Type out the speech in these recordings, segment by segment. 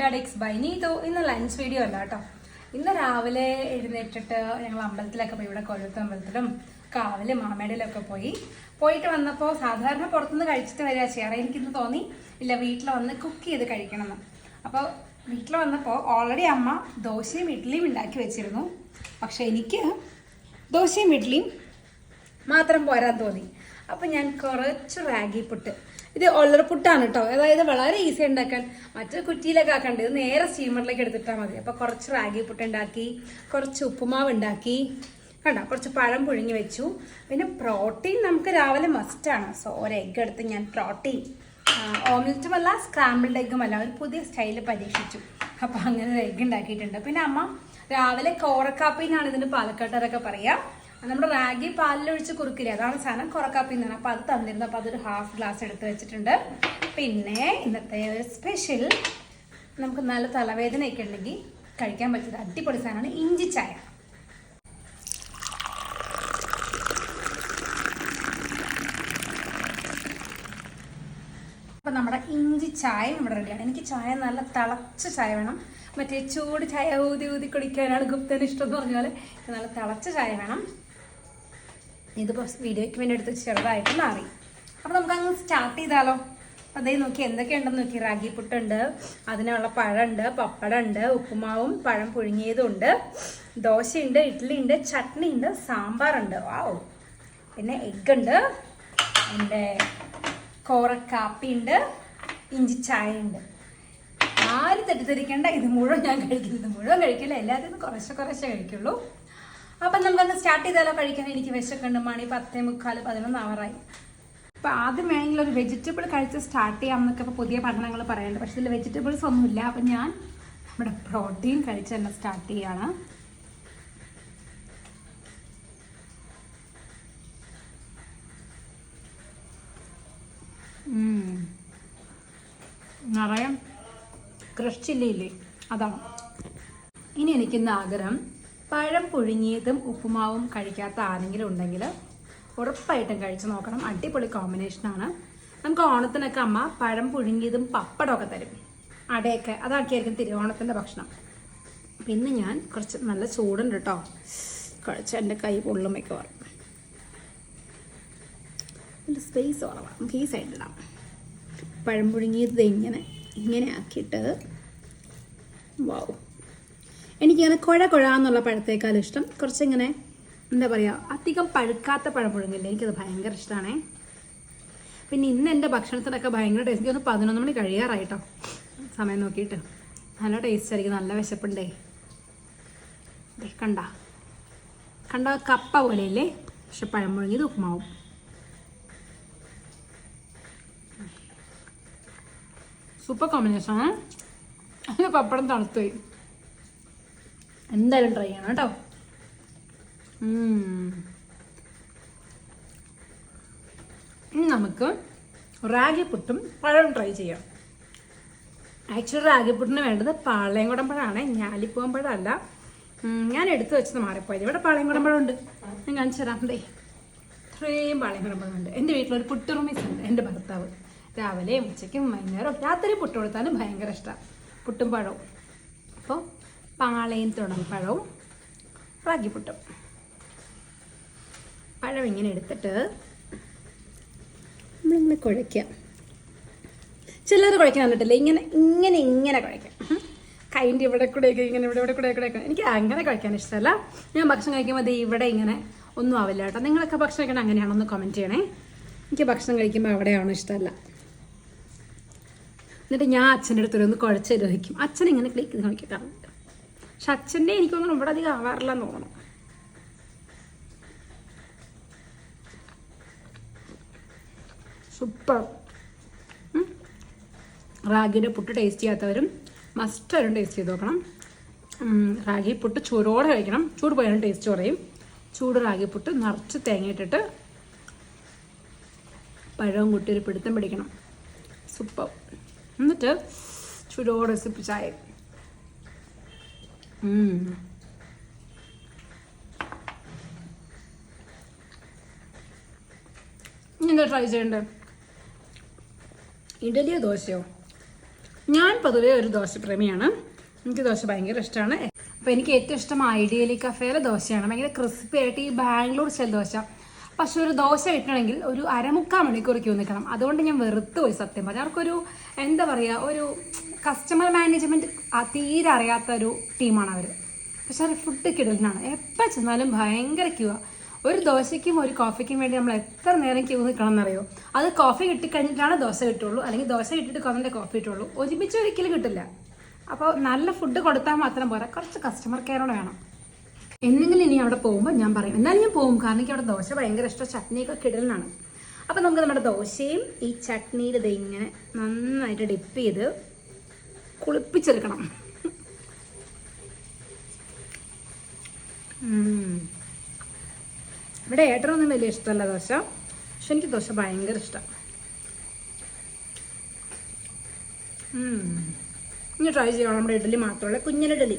Dad X by നീ തോ ഇന്ന് ലഞ്ച് വീഡിയോ അല്ല കേട്ടോ ഇന്ന് രാവിലെ എഴുന്നേറ്റിട്ട് ഞങ്ങൾ അമ്പലത്തിലൊക്കെ പോയി. ഇവിടെ കൊല്ലത്ത് അമ്പലത്തിലും കാവിലും മാമേടയിലൊക്കെ പോയി. പോയിട്ട് വന്നപ്പോൾ സാധാരണ പുറത്തുനിന്ന് കഴിച്ചിട്ട് വരിക ചെയ്യാറ്. എനിക്കിന്ന് തോന്നി ഇല്ല വീട്ടിൽ വന്ന് കുക്ക് ചെയ്ത് കഴിക്കണമെന്ന്. അപ്പോൾ വീട്ടിൽ വന്നപ്പോൾ ഓൾറെഡി അമ്മ ദോശയും ഇഡ്ഡലിയും ഉണ്ടാക്കി വെച്ചിരുന്നു. പക്ഷേ എനിക്ക് ദോശയും ഇഡ്ഡലിയും മാത്രം പോരാൻ തോന്നി. അപ്പം ഞാൻ കുറച്ച് റാഗി പുട്ട്. ഇത് ഒള്ളർപുട്ടാണ് കേട്ടോ അതായത് വളരെ ഈസി ഉണ്ടാക്കാൻ. മറ്റേ കുറ്റിയിലൊക്കെ ആക്കണ്ട? ഇത് നേരെ സ്റ്റീമറിലേക്ക് എടുത്തിട്ടാൽ മതി. അപ്പോൾ കുറച്ച് റാഗി പുട്ട് ഉണ്ടാക്കി കുറച്ച് ഉപ്പുമാവ് ഉണ്ടാക്കി. കണ്ടോ? കുറച്ച് പഴം പുഴുങ്ങി വെച്ചു. പിന്നെ പ്രോട്ടീൻ നമുക്ക് രാവിലെ മസ്റ്റാണ് സോ ഒരു എഗ്ഗ് എടുത്ത് ഞാൻ പ്രോട്ടീൻ ഓംലെറ്റും അല്ല സ്ക്രാമ്പിൾഡ് എഗ്ഗും അല്ല ഒരു പുതിയ സ്റ്റൈൽ പരീക്ഷിച്ചു. അപ്പോൾ അങ്ങനെ ഒരു എഗ്ഗ് ഉണ്ടാക്കിയിട്ടുണ്ട്. പിന്നെ അമ്മ രാവിലെ കോറക്കാപ്പിന്നാണ് ഇതിന് പാലക്കാട്ടുകാരൊക്കെ പറയുക നമ്മുടെ റാഗി പാലിലൊഴിച്ച് കുറുക്കില്ലേ? അതാണ് സാധനം കുറക്കാപ്പി എന്നാണ് അപ്പോൾ അത് തന്നിരുന്നു. അപ്പോൾ അതൊരു ഹാഫ് ഗ്ലാസ് എടുത്ത് വെച്ചിട്ടുണ്ട്. പിന്നെ ഇന്നത്തെ ഒരു സ്പെഷ്യൽ നമുക്ക് നല്ല തലവേദനയൊക്കെ ഉണ്ടെങ്കിൽ കഴിക്കാൻ പറ്റിയത് അടിപൊളി സാധനമാണ് ഇഞ്ചി ചായ. അപ്പം നമ്മുടെ ഇഞ്ചി ചായ ഇവിടെ റെഡിയാണ്. എനിക്ക് ചായ നല്ല തിളച്ച ചായ വേണം. മറ്റേ ചൂട് ചായ ഊതി ഊതി കുടിക്കാനാണ് ഗുപ്തന് ഇഷ്ടം എന്ന് പറഞ്ഞാൽ നല്ല തിളച്ച ചായ വേണം. ഇതിപ്പോൾ വീഡിയോയ്ക്ക് വേണ്ടി എടുത്ത് ചെറുതായിട്ട് മാറി. അപ്പോൾ നമുക്ക് അങ്ങ് സ്റ്റാർട്ട് ചെയ്താലോ അതേ നോക്കി എന്തൊക്കെയുണ്ടെന്ന് നോക്കി. റാഗി പുട്ടുണ്ട് അതിനുള്ള പഴമുണ്ട് പപ്പടമുണ്ട് ഉപ്പുമാവും പഴം പുഴുങ്ങിയതും ഉണ്ട് ദോശയുണ്ട് ഇഡ്ഡലി ഉണ്ട് ചട്നി ഉണ്ട് സാമ്പാറുണ്ട്. വാവ് പിന്നെ എഗ്ഗ് ഉണ്ട് എന്റെ കോറ ഉണ്ട് ഇഞ്ചി ചായ ഉണ്ട് ആരും തെറ്റിദ്ധരിക്കേണ്ട. ഇത് മുഴുവൻ ഞാൻ കഴിക്കുന്നത് മുഴുവൻ കഴിക്കില്ല. എല്ലാത്തിനും കുറച്ച് കുറച്ചേ കഴിക്കുള്ളൂ. അപ്പം നമുക്കൊന്ന് സ്റ്റാർട്ട് ചെയ്താലോ? കഴിക്കാൻ എനിക്ക് വിശക്കുണ്ട് മണി പത്തേ മുക്കാൽ പതിനൊന്ന് ആവറായി അപ്പം ആദ്യം വേണമെങ്കിൽ ഒരു വെജിറ്റബിൾ കഴിച്ച് സ്റ്റാർട്ട് ചെയ്യാം എന്നൊക്കെ ഇപ്പോൾ പുതിയ പഠനങ്ങൾ പറയുന്നുണ്ട്. പക്ഷേ ഇതിൽ വെജിറ്റബിൾസ് ഒന്നുമില്ല. അപ്പം ഞാൻ നമ്മുടെ പ്രോട്ടീൻ കഴിച്ച് തന്നെ സ്റ്റാർട്ട് ചെയ്യാണ്. നിറയെ ക്രഷ് ചില്ലിയില്ലേ അതാണ്. ഇനി എനിക്കിന്ന് ആഗ്രഹം. പഴം പുഴുങ്ങിയതും ഉപ്പുമാവും കഴിക്കാത്ത ആരെങ്കിലും ഉണ്ടെങ്കിൽ ഉറപ്പായിട്ടും കഴിച്ചു നോക്കണം. അടിപൊളി കോമ്പിനേഷനാണ് നമുക്ക് ഓണത്തിനൊക്കെ അമ്മ പഴം പുഴുങ്ങിയതും പപ്പടമൊക്കെ തരും. അടയൊക്കെ അതാക്കിയായിരിക്കും തിരുവോണത്തിന്റെ ഭക്ഷണം. പിന്നെ ഞാൻ കുറച്ച് നല്ല ചൂടുണ്ട് കേട്ടോ കുറച്ച് എന്റെ കൈ പൊള്ളും മിക്കവാറും. എന്റെ സ്പേസ് കുറവാണ് നമുക്ക് ഈ സൈഡിലിടാം പഴം പുഴുങ്ങിയത് ഇങ്ങനെ ഇങ്ങനെ ആക്കിയിട്ട് വാവ് എനിക്കിങ്ങനെ കുഴ കുഴ എന്നുള്ള പഴത്തേക്കാൾ ഇഷ്ടം. കുറച്ചിങ്ങനെ എന്താ പറയുക അധികം പഴുക്കാത്ത പഴം എനിക്കത് ഭയങ്കര ഇഷ്ടമാണേ പിന്നെ ഇന്ന് എന്റെ ഭക്ഷണത്തിനൊക്കെ ഭയങ്കര ടേസ്റ്റ് ഒന്ന് പതിനൊന്ന് മണി കഴിയാറായിട്ടോ. സമയം നോക്കിയിട്ട്. നല്ല ടേസ്റ്റ് ആയിരിക്കും. നല്ല വിശപ്പുണ്ടേ. കണ്ട. കണ്ട കപ്പ പോലെയല്ലേ? പക്ഷെ പഴം പുഴുങ്ങിയത് ഉപ്പുമാവും സൂപ്പർ കോമ്പിനേഷൻ അതിന് പപ്പടം തണുത്തുപോയി. എന്തായാലും ട്രൈ ചെയ്യണം കേട്ടോ. നമുക്ക് റാഗി പുട്ടും പഴവും ട്രൈ ചെയ്യാം. ആക്ച്വലി റാഗി പുട്ടിന് വേണ്ടത് പാളയംകുടം പഴമാണ് ഞാലിപ്പൂവൻ പഴമല്ല ഞാൻ എടുത്തു വെച്ചത് മാറിപ്പോയത്. ഇവിടെ പാളയംകുടം പഴം ഉണ്ട് ഞാൻ കാണിച്ചു തരാം ദേ. ഇത്രയും പാളയംകുടം പഴമുണ്ട് എന്റെ വീട്ടിലൊരു പുട്ടുറുമീസ് ഉണ്ട് എന്റെ ഭർത്താവ് രാവിലെയും ഉച്ചയ്ക്കും വൈകുന്നേരം രാത്രി പുട്ട് കൊടുത്താലും ഭയങ്കര ഇഷ്ടമാണ് പുട്ടും പഴവും. അപ്പോൾ പാളയം തുണപ്പഴവും പഴവും റാഗിപ്പുട്ടും പഴം ഇങ്ങനെ എടുത്തിട്ട് നമ്മളിങ്ങനെ കുഴയ്ക്കുക ചിലർ കുഴയ്ക്കാൻ കണ്ടിട്ടില്ല ഇങ്ങനെ ഇങ്ങനെ ഇങ്ങനെ കുഴയ്ക്കാം. കൈന്റെ ഇവിടെ കൂടെയൊക്കെ ഇങ്ങനെ ഇവിടെ ഇവിടെ കൂടെ കൂടെ എനിക്ക് അങ്ങനെ കഴിക്കാൻ ഇഷ്ടമല്ല. ഞാൻ ഭക്ഷണം കഴിക്കുമ്പോൾ അത് ഇവിടെ ഇങ്ങനെ ഒന്നും ആവില്ല കേട്ടോ. നിങ്ങളൊക്കെ ഭക്ഷണം കഴിക്കണം അങ്ങനെയാണോ ഒന്ന് കമന്റ് ചെയ്യണേ. എനിക്ക് ഭക്ഷണം കഴിക്കുമ്പോൾ അവിടെയാണോ ഇഷ്ടമല്ല. എന്നിട്ട് ഞാൻ അച്ഛന്റെ അടുത്തൊരു ഒന്ന് കുഴച്ച് രോഹിക്കും. അച്ഛൻ ഇങ്ങനെ ക്ലിക്ക് നോക്കിയിട്ടാണ് പക്ഷെ അച്ഛന്റെ എനിക്കൊന്നും ഇവിടെ അധികം ആവാറില്ല എന്ന് തോന്നുന്നു. സൂപ്പർ. റാഗിയുടെ പുട്ട് ടേസ്റ്റ് ചെയ്യാത്തവരും മസ്റ്റ് അവരും ടേസ്റ്റ് ചെയ്ത് നോക്കണം. റാഗി പുട്ട് ചൂടോടെ കഴിക്കണം. ചൂട് പോയാലും ടേസ്റ്റ് കുറയും. ചൂട് റാഗി പുട്ട് നിറച്ച് തേങ്ങ ഇട്ടിട്ട് പഴവും കുട്ടി ഒരു പിടുത്തം പിടിക്കണം. സൂപ്പർ. എന്നിട്ട് ചൂടോടെ സിപ്പ് ചായ എന്താ ട്രൈ ചെയ്യണ്ടേ? ഇഡലിയോ ദോശയോ? ഞാൻ പൊതുവേ ഒരു ദോശ പ്രേമിയാണ്. എനിക്ക് ദോശ ഭയങ്കര ഇഷ്ടമാണ് അപ്പോൾ എനിക്ക് ഏറ്റവും ഇഷ്ടം ഐഡിയലി കഫേയിലെ ദോശയാണ്. ഭയങ്കര ക്രിസ്പി ആയിട്ട് ഈ ബാംഗ്ലൂർ സ്റ്റൈൽ ദോശ. പക്ഷെ ഒരു ദോശ കിട്ടണമെങ്കിൽ ഒരു അരമുക്കാൽ മണിക്കൂർ ക്യൂ നിൽക്കണം. അതുകൊണ്ട് ഞാൻ വെറുത്ത് പോയി സത്യം പറഞ്ഞാൽ. അവർക്കൊരു എന്താ പറയുക ഒരു കസ്റ്റമർ മാനേജ്മെന്റ് തീരെ അറിയാത്ത ഒരു ടീമാണ് അവർ പക്ഷെ അവർ ഫുഡ് കിടലിനാണ് എപ്പോൾ ചെന്നാലും ഭയങ്കര ക്യൂ ഒരു ദോശയ്ക്കും ഒരു കോഫിക്കും വേണ്ടി നമ്മൾ എത്ര നേരം ക്യൂ നിൽക്കണം എന്നറിയോ? അത് കോഫി കിട്ടിക്കഴിഞ്ഞിട്ടാണ് ദോശ കിട്ടുള്ളൂ. അല്ലെങ്കിൽ ദോശ കിട്ടിയിട്ട് കുറഞ്ഞ കോഫി കിട്ടുള്ളൂ ഒരുമിച്ച് ഒരിക്കലും കിട്ടില്ല. അപ്പോൾ നല്ല ഫുഡ് കൊടുത്താൽ മാത്രം പോരാ. കുറച്ച് കസ്റ്റമർ കെയറോടെ വേണം. എന്തെങ്കിലും ഇനി അവിടെ പോകുമ്പോൾ ഞാൻ പറയും. എന്നാലും ഞാൻ പോകും. കാരണം എനിക്ക് അവിടെ ദോശ ഭയങ്കര ഇഷ്ടം. ചട്നിയൊക്കെ കിടലിനാണ്. അപ്പോൾ നമുക്ക് നമ്മുടെ ദോശയും ഈ ചട്നിയിൽ ഇത് ഇങ്ങനെ നന്നായിട്ട് ഡിപ്പ് ചെയ്ത് കുളിപ്പിച്ചെടുക്കണം. ഇവിടെ ഏട്ടനൊന്നും വലിയ ഇഷ്ടമല്ല ദോശ. പക്ഷെ എനിക്ക് ദോശ ഭയങ്കര ഇഷ്ടം. ഇനി ട്രൈ ചെയ്യണം. നമ്മുടെ ഇഡലി മാത്രമല്ല കുഞ്ഞിന് ഇഡലി.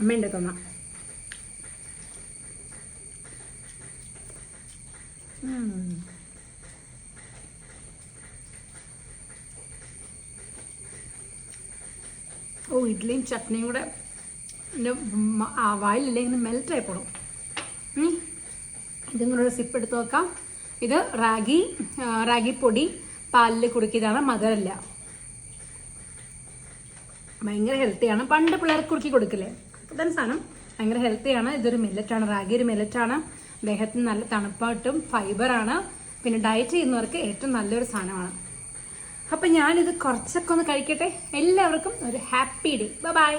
അമ്മേന്റെ തന്ന. ഓ ഇഡ്ഡലിയും ചട്നിയും കൂടെ എന്റെ മ- ആ വായിലില്ലേ ഇങ്ങനെ മെൽറ്റായി പോകണം. ഇതും കൂടെ ഒരു സിപ്പ് എടുത്ത് നോക്കാം ഇത് റാഗി റാഗി പൊടി പാലിൽ കുറുക്കിയതാണ് മധുരല്ല. ഭയങ്കര ഹെൽത്തിയാണ് പണ്ട് പിള്ളേർക്ക് കുറുക്കി കൊടുക്കില്ലേ? അതാണ് സാധനം ഭയങ്കര ഹെൽത്തിയാണ് ഇതൊരു മില്ലറ്റാണ് റാഗി ഒരു മില്ലറ്റാണ് ദേഹത്തിന് നല്ല തണുപ്പായിട്ടും ഫൈബറാണ് പിന്നെ ഡയറ്റ് ചെയ്യുന്നവർക്ക് ഏറ്റവും നല്ലൊരു സാധനമാണ്. അപ്പം ഞാനിത് കുറച്ചൊക്കെ ഒന്ന് കഴിക്കട്ടെ. എല്ലാവർക്കും ഒരു ഹാപ്പി ഡേ ബൈ